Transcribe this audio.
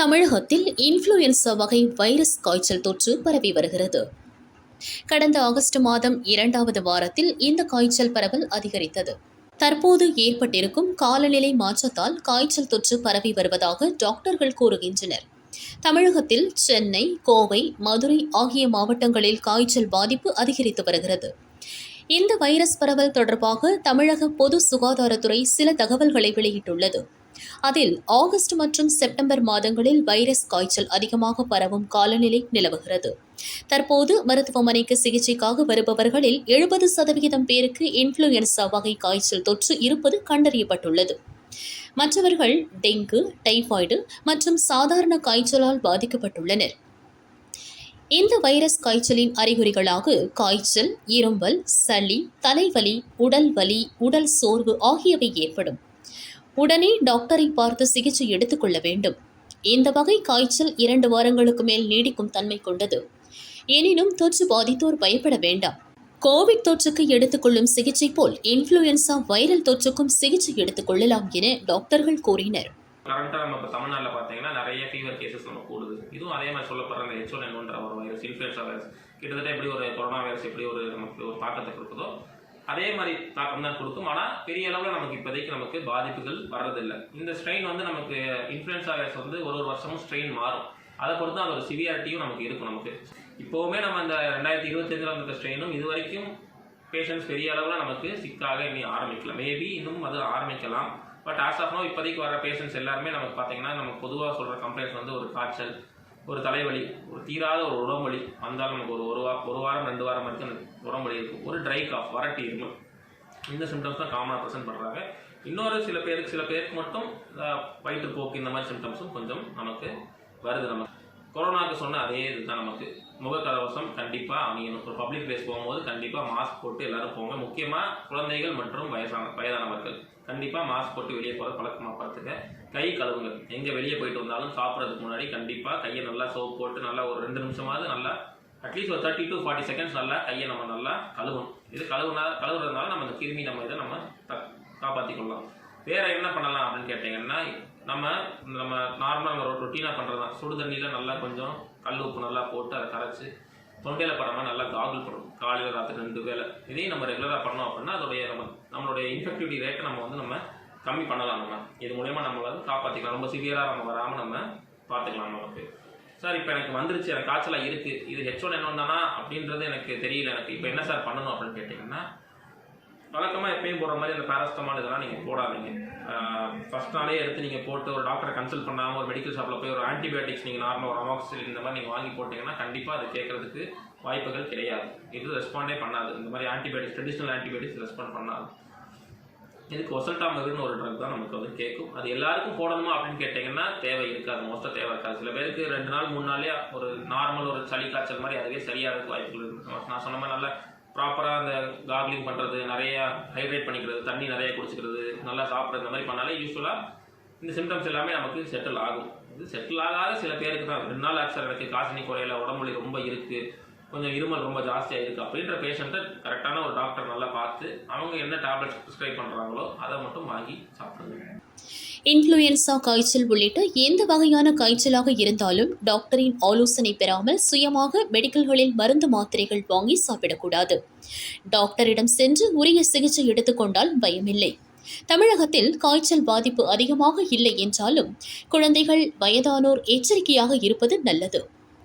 தமிழகத்தில் இன்ஃப்ளூயன்சா வகை வைரஸ் காய்ச்சல் தொற்று பரவி வருகிறது. கடந்த ஆகஸ்ட் மாதம் இரண்டாவது வாரத்தில் இந்த காய்ச்சல் பரவல் அதிகரித்தது. தற்போது ஏற்பட்டிருக்கும் காலநிலை மாற்றத்தால் காய்ச்சல் தொற்று பரவி வருவதாக டாக்டர்கள் கூறுகின்றனர். தமிழகத்தில் சென்னை கோவை மதுரை ஆகிய மாவட்டங்களில் காய்ச்சல் பாதிப்பு அதிகரித்து வருகிறது. இந்த வைரஸ் பரவல் தொடர்பாக தமிழக பொது சுகாதாரத்துறை சில தகவல்களை வெளியிட்டுள்ளது. அதில் ஆகஸ்ட் மற்றும் செப்டம்பர் மாதங்களில் வைரஸ் காய்ச்சல் அதிகமாக பரவும் காலநிலை நிலவுகிறது. தற்போது மருத்துவமனைக்கு சிகிச்சைக்காக வருபவர்களில் எழுபது சதவிகிதம் பேருக்கு இன்ஃப்ளூயன்சா வகை காய்ச்சல் தொற்று இருப்பது கண்டறியப்பட்டுள்ளது. மற்றவர்கள் டெங்கு டைபாய்டு மற்றும் சாதாரண காய்ச்சலால் பாதிக்கப்பட்டுள்ளனர். இந்த வைரஸ் காய்ச்சலின் அறிகுறிகளாக காய்ச்சல் இரும்பல் சளி தலைவலி உடல் வலி உடல் சோர்வு ஆகியவை ஏற்படும். உடனே டாக்டரை பார்த்து சிகிச்சை எடுத்துக்கொள்ள வேண்டும். இந்த வகை காய்ச்சல் இரண்டு வாரங்களுக்கு மேல் நீடிக்கும் தன்மை கொண்டது. எனினும் தொற்று பாதித்தோர் பயப்பட வேண்டாம். கோவிட் தொற்றுக்கு எடுத்துக்கொள்ளும் சிகிச்சை போல் இன்ஃப்ளூயன்சா வைரல் தொற்றுக்கும் சிகிச்சை எடுத்துக்கொள்ளலாம் என டாக்டர்கள் கூறினர். கரண்ட்டாக நம்ம இப்போ தமிழ்நாட்டில் பார்த்தீங்கன்னா நிறைய ஃபீவர் கேசஸ் நம்ம கூடுது. இதுவும் அதே மாதிரி சொல்லப்படுற அந்த ஹெச் ஒன் என்ற ஒரு வைரஸ் இன்ஃப்ளூயன்சா வைரஸ் கிட்டத்தட்ட எப்படி ஒரு கொரோனா வைரஸ் எப்படி ஒரு நமக்கு ஒரு தாக்கத்தை கொடுக்குதோ அதே மாதிரி தாக்கம் தான் கொடுக்கும். ஆனால் பெரிய அளவில் நமக்கு இப்போதைக்கு நமக்கு பாதிப்புகள் வர்றதில்லை. இந்த ஸ்ட்ரெயின் வந்து நமக்கு இன்ஃப்ளூயன்ஸா வைரஸ் வந்து ஒரு ஒரு வருஷமும் ஸ்ட்ரெயின் மாறும். அதை பொறுத்து அதோட சிவியாரிட்டியும் நமக்கு இருக்கும் நமக்கு. இப்போவுமே நம்ம அந்த ரெண்டாயிரத்தி இருபத்தஞ்சில் வந்த ஸ்ட்ரெயினும் இது வரைக்கும் பேஷண்ட்ஸ் பெரிய அளவில் நமக்கு சிக்காக இனி ஆரம்பிக்கல. மேபி இன்னும் அது ஆரம்பிக்கலாம். பட் ஆஸ் ஆஃப் நோ இப்போதைக்கு வர பேஷண்ட்ஸ் எல்லாருமே நமக்கு பார்த்தீங்கன்னா நம்ம பொதுவாக சொல்கிற கம்ப்ளைண்ட்ஸ் வந்து ஒரு காய்ச்சல் ஒரு தலைவலி ஒரு தீராத ஒரு உடம்பலி வந்தாலும் நமக்கு ஒரு ஒரு வாரம் ஒரு வாரம் ரெண்டு வாரம் வரைக்கும் அந்த உடம்புவலி இருக்கும். ஒரு ட்ரை காஃப் வரட்டி இருக்கும் இந்த சிம்டம்ஸ் தான் காமனாக ப்ரெசென்ட் பண்ணுறாங்க இன்னொரு சில பேருக்கு சில பேருக்கு மட்டும் வயிற்றுப்போக்கு இந்த மாதிரி சிம்டம்ஸும் கொஞ்சம் நமக்கு வருது. நமக்கு கொரோனாவுக்கு சொன்ன அதே இதுதான் நமக்கு. முகக்கவசம் கண்டிப்பாக அணியணும். ஒரு பப்ளிக் பிளேஸ் போகும்போது கண்டிப்பாக மாஸ்க் போட்டு எல்லாரும் போங்க. முக்கியமாக குழந்தைகள் மற்றும் வயசான வயதானவர்கள். கண்டிப்பாக மாஸ்க் போட்டு வெளியே போகிற பழக்கமாக பார்த்துக்க. கை கழுவுங்க எங்கே வெளியே போயிட்டு வந்தாலும் சாப்பிட்றதுக்கு முன்னாடி கண்டிப்பாக கையை நல்லா சோப் போட்டு நல்லா ஒரு ரெண்டு நிமிஷமாவது நல்லா அட்லீஸ்ட் ஒரு தேர்ட்டி டு ஃபார்ட்டி செகண்ட்ஸ் நல்லா கையை நம்ம நல்லா கழுவணும். இது கழுவுனா கழுவுறதுனால நம்ம இந்த கிருமி நம்ம இதை நம்ம த காப்பாற்றிக்கொள்ளலாம் கொள்ளலாம் என்ன பண்ணலாம் அப்படின்னு கேட்டிங்கன்னா நம்ம நம்ம நார்மலாக நம்ம ரொட்டீனாக பண்ணுறது தான் சுடு தண்ணியில் நல்லா கொஞ்சம் கல் உப்பு நல்லா போட்டு அதை கரைச்சி தொண்டையில் படாமல் நல்லா காகுல் பண்ணணும் காலையில் ராத்திரி ரெண்டு வேலை இதையும் நம்ம ரெகுலராக பண்ணோம் அப்படின்னா அதோடைய நம்ம நம்மளுடைய இன்ஃபெக்டிவிட்டி ரேட்டை நம்ம வந்து நம்ம கம்மி பண்ணலாம் நம்ம இது மூலயமா நம்ம வந்து காப்பாற்றிக்கலாம் ரொம்ப சிவியராக நம்ம வராமல் நம்ம பார்த்துக்கலாம் நமக்கு. சார் இப்போ எனக்கு வந்துருச்சு. எனக்கு காய்ச்சலாக இருக்குது இது ஹெச்ஒன் என்ன தானா அப்படின்றது எனக்கு தெரியல. எனக்கு இப்போ என்ன சார் பண்ணணும் அப்படின்னு கேட்டிங்கன்னா வழக்கமாக எப்பயும் போடுற மாதிரி அந்த பேராஸ்டமால் இதெல்லாம் நீங்கள் போடாதீங்க. ஃபஸ்ட் நாளே எடுத்து நீங்கள் போட்டு ஒரு டாக்டரை கன்சல்ட் பண்ணாமல் ஒரு மெடிக்கல் ஷாப்பில் போய் ஒரு ஆன்டிபயோட்டிக்ஸ் நீங்கள் நார்மல் ஒரு அமாக்சிலின் இந்த மாதிரி நீங்கள் வாங்கி போட்டிங்கன்னா கண்டிப்பாக அது கேட்கறதுக்கு வாய்ப்புகள் கிடையாது. இது ரெஸ்பாண்டே பண்ணாது. இந்த மாதிரி ஆன்டிபயோட்டிக்ஸ் ட்ரெடிஷ்னல் ஆன்டிபயோட்டிக்ஸ் ரெஸ்பாண்ட் பண்ணாது. இதுக்கு ஒசல்டாமதுன்னு ஒரு ட்ரக் தான் நமக்கு வந்து கேட்கும். அது எல்லாருக்கும் போடணுமா அப்படின்னு கேட்டிங்கன்னா தேவை இருக்காது. மோஸ்ட்டாக தேவை இருக்காது. சில பேருக்கு ரெண்டு நாள் மூணு நாள்லேயே ஒரு நார்மல் ஒரு சளி காய்ச்சல் மாதிரி அதுவே சரியாகிறதுக்கு வாய்ப்புகள் இருக்கு. நான் சொன்ன மாதிரி நல்லா ப்ராப்பராக அந்த கார்க்லிங் பண்ணுறது நிறைய ஹைட்ரேட் பண்ணிக்கிறது தண்ணி நிறைய குடிச்சிக்கிறது நல்லா சாப்பிட்றது இந்த மாதிரி பண்ணாலே யூஸ்ஃபுல்லாக இந்த சிம்டம்ஸ் எல்லாமே நமக்கு செட்டில் ஆகும். இது செட்டில் ஆகாத சில பேருக்கு தான். ரெண்டு நாள் ஆக்சர் எனக்கு காசினி குறையில உடம்புலி ரொம்ப இருக்குது கொஞ்சம் இருமல் ரொம்ப ஜாஸ்தியாக இருக்குது அப்படின்ற பேஷண்ட்டை கரெக்டான ஒரு டாக்டர் நல்லா பார்த்து அவங்க என்ன டேப்லெட்ஸ் ப்ரிஸ்கிரைப் பண்ணுறாங்களோ அதை மட்டும் வாங்கி சாப்பிடுங்க. இன்ஃப்ளூயன்சா காய்ச்சல் உள்ளிட்ட எந்த வகையான காய்ச்சலாக இருந்தாலும் டாக்டரின் ஆலோசனை பெறாமல் சுயமாக மெடிக்கல்களில் மருந்து மாத்திரைகள் வாங்கி சாப்பிடக்கூடாது. டாக்டரிடம் சென்று உரிய சிகிச்சை எடுத்துக்கொண்டால் பயமில்லை. தமிழகத்தில் காய்ச்சல் பாதிப்பு அதிகமாக இல்லை என்றாலும் குழந்தைகள் வயதானோர் எச்சரிக்கையாக இருப்பது நல்லது.